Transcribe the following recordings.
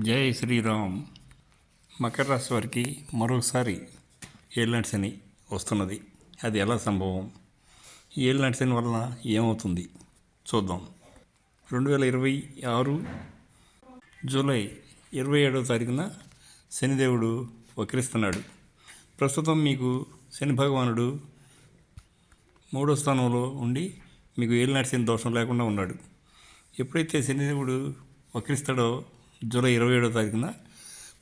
జై శ్రీరామ్. మకర రాశి వారికి మరోసారి ఏలినాటి శని వస్తున్నది. అది ఎలా సంభవం? ఈ ఏలినాటి శని వలన ఏమవుతుంది? చూద్దాం. రెండు వేల ఇరవై ఆరు జూలై ఇరవై ఏడవ తారీఖున శనిదేవుడు వక్రిస్తున్నాడు. ప్రస్తుతం మీకు శని భగవానుడు మూడో స్థానంలో ఉండి మీకు ఏలినాటి శని దోషం లేకుండా ఉన్నాడు. ఎప్పుడైతే శనిదేవుడు వక్రిస్తాడో జూలై ఇరవై ఏడో తారీఖున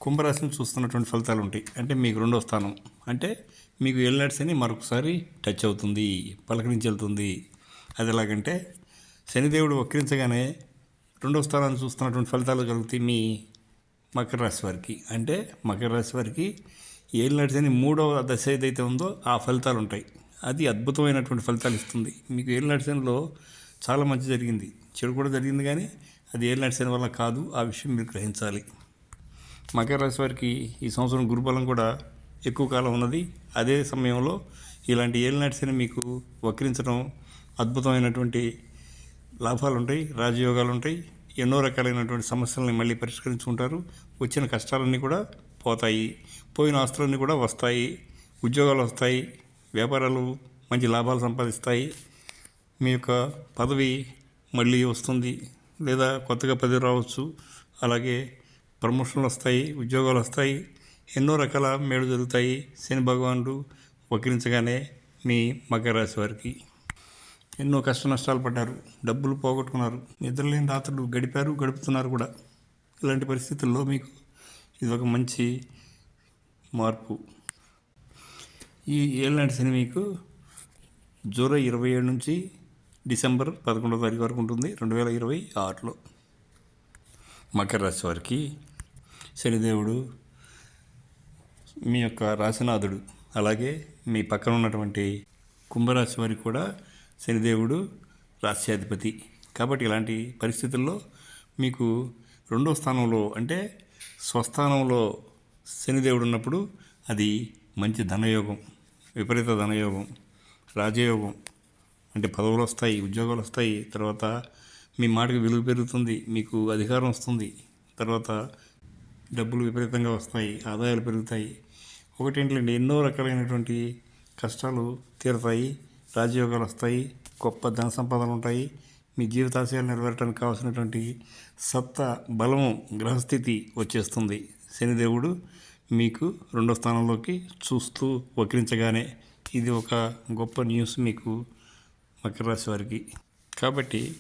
కుంభరాశిని చూస్తున్నటువంటి ఫలితాలు ఉంటాయి. అంటే మీకు రెండో స్థానం. అంటే మీకు ఏలినాటి శని మరొకసారి టచ్ అవుతుంది పలకరించి వెళ్తుంది. అది ఎలాగంటే శనిదేవుడు వక్రించగానే రెండో స్థానాన్ని చూస్తున్నటువంటి ఫలితాలు కలుగుతాయి మీ మకర రాశి వారికి. అంటే మకర రాశి వారికి ఏళ్ళనాటి శని మూడవ దశ ఏదైతే ఉందో ఆ ఫలితాలు ఉంటాయి. అది అద్భుతమైనటువంటి ఫలితాలు ఇస్తుంది. మీకు ఏళ్ళనాటి శనిలో చాలా మంచి జరిగింది. చెడు కూడా జరిగింది కానీ అది ఏళ్ళు నడిచిన వల్ల కాదు ఆ విషయం మీరు గ్రహించాలి. మకర రాశి వారికి ఈ సంవత్సరం గురుబలం కూడా ఎక్కువ కాలం ఉన్నది. అదే సమయంలో ఇలాంటి ఏళ్ళు నడిచిన మీకు వక్రించడం అద్భుతమైనటువంటి లాభాలు ఉంటాయి రాజయోగాలు ఉంటాయి. ఎన్నో రకాలైనటువంటి సమస్యలని మళ్ళీ పరిష్కరించుకుంటారు. వచ్చిన కష్టాలన్నీ కూడా పోతాయి. పోయిన ఆస్తులన్నీ కూడా వస్తాయి. ఉద్యోగాలు వస్తాయి. వ్యాపారాలు మంచి లాభాలు సంపాదిస్తాయి. మీ యొక్క పదవి మళ్ళీ వస్తుంది లేదా కొత్తగా పదవి రావచ్చు. అలాగే ప్రమోషన్లు వస్తాయి ఉద్యోగాలు వస్తాయి ఎన్నో రకాల మేలు జరుగుతాయి. శని భగవానుడు వక్రించగానే మీ మకర రాశి వారికి ఎన్నో కష్ట నష్టాలు పడ్డారు డబ్బులు పోగొట్టుకున్నారు నిద్రలేని రాత్రులు గడిపారు గడుపుతున్నారు కూడా. ఇలాంటి పరిస్థితుల్లో మీకు ఇది ఒక మంచి మార్పు. ఈ ఏళ్ళనాటి శని మీకు జూలై ఇరవై ఏడు నుంచి డిసెంబర్ పదకొండవ తారీఖు వరకు ఉంటుంది రెండు వేల ఇరవై ఆరులో. మకర రాశి వారికి శనిదేవుడు మీ యొక్క రాశినాథుడు అలాగే మీ పక్కన ఉన్నటువంటి కుంభరాశి వారికి కూడా శనిదేవుడు రాశ్యాధిపతి. కాబట్టి ఇలాంటి పరిస్థితుల్లో మీకు రెండో స్థానంలో అంటే స్వస్థానంలో శనిదేవుడు ఉన్నప్పుడు అది మంచి ధనయోగం విపరీత ధనయోగం రాజయోగం అంటే పదవులు వస్తాయి ఉద్యోగాలు వస్తాయి తర్వాత మీ మాటకి విలువ పెరుగుతుంది మీకు అధికారం వస్తుంది తర్వాత డబ్బులు విపరీతంగా వస్తాయి ఆదాయాలు పెరుగుతాయి. ఒకటేంటంటే ఎన్నో రకాలైనటువంటి కష్టాలు తీరుతాయి రాజయోగాలు వస్తాయి గొప్ప ధన సంపాదనలు ఉంటాయి మీ జీవితాశయాలు నెరవేరడానికి కావాల్సినటువంటి సత్తా బలము గ్రహస్థితి వచ్చేస్తుంది. శనిదేవుడు మీకు రెండో స్థానంలోకి చూస్తూ వక్రించగానే ఇది ఒక గొప్ప న్యూస్ మీకు మకర రాశి వారికి. కాబట్టి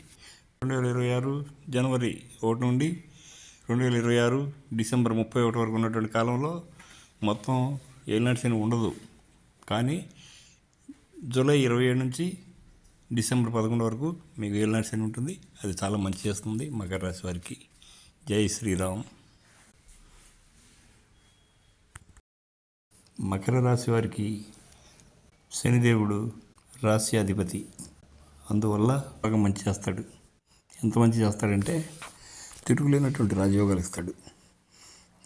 రెండు వేల ఇరవై ఆరు జనవరి ఒకటి నుండి రెండు వేల ఇరవై ఆరు డిసెంబర్ ముప్పై ఒకటి వరకు ఉన్నటువంటి కాలంలో మొత్తం ఏలినాటి శని ఉండదు. కానీ జూలై ఇరవై ఏడు నుంచి డిసెంబర్ పదకొండు వరకు మీకు ఏలినాటి శని ఉంటుంది. అది చాలా మంచి చేస్తుంది మకర రాశి వారికి. జై శ్రీరామ్. మకర రాశి వారికి శనిదేవుడు రాశి అధిపతి అందువల్ల బాగా మంచి చేస్తాడు. ఎంత మంచి చేస్తాడంటే తిరుగులేనటువంటి రాజయోగాలు ఇస్తాడు.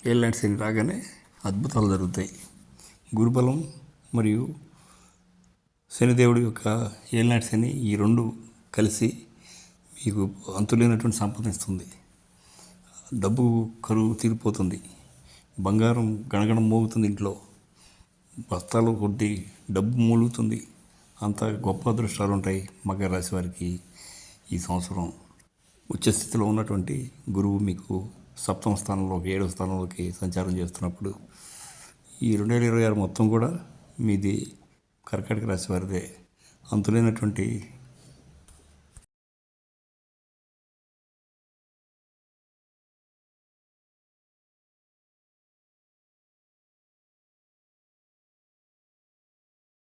ఏళ్ళనాటి శని రాగానే అద్భుతాలు జరుగుతాయి. గురుబలం మరియు శనిదేవుడి యొక్క ఏళ్ళనాటి శని ఈ రెండు కలిసి మీకు అంతులేనటువంటి సంపద ఇస్తుంది. డబ్బు కరువు తీరిపోతుంది. బంగారం గణగణం మోగుతుంది ఇంట్లో. బస్తాలు కొద్ది డబ్బు మూలుగుతుంది. అంత గొప్ప అదృష్టాలు ఉంటాయి మకర రాశి వారికి ఈ సంవత్సరం. ఉచ్చస్థితిలో ఉన్నటువంటి గురువు మీకు సప్తమ స్థానంలోకి ఏడవ స్థానంలోకి సంచారం చేస్తున్నప్పుడు ఈ రెండు వేల ఇరవై ఆరు మొత్తం కూడా మీది కర్కాటక రాశి వారిదే. అంతులేనటువంటి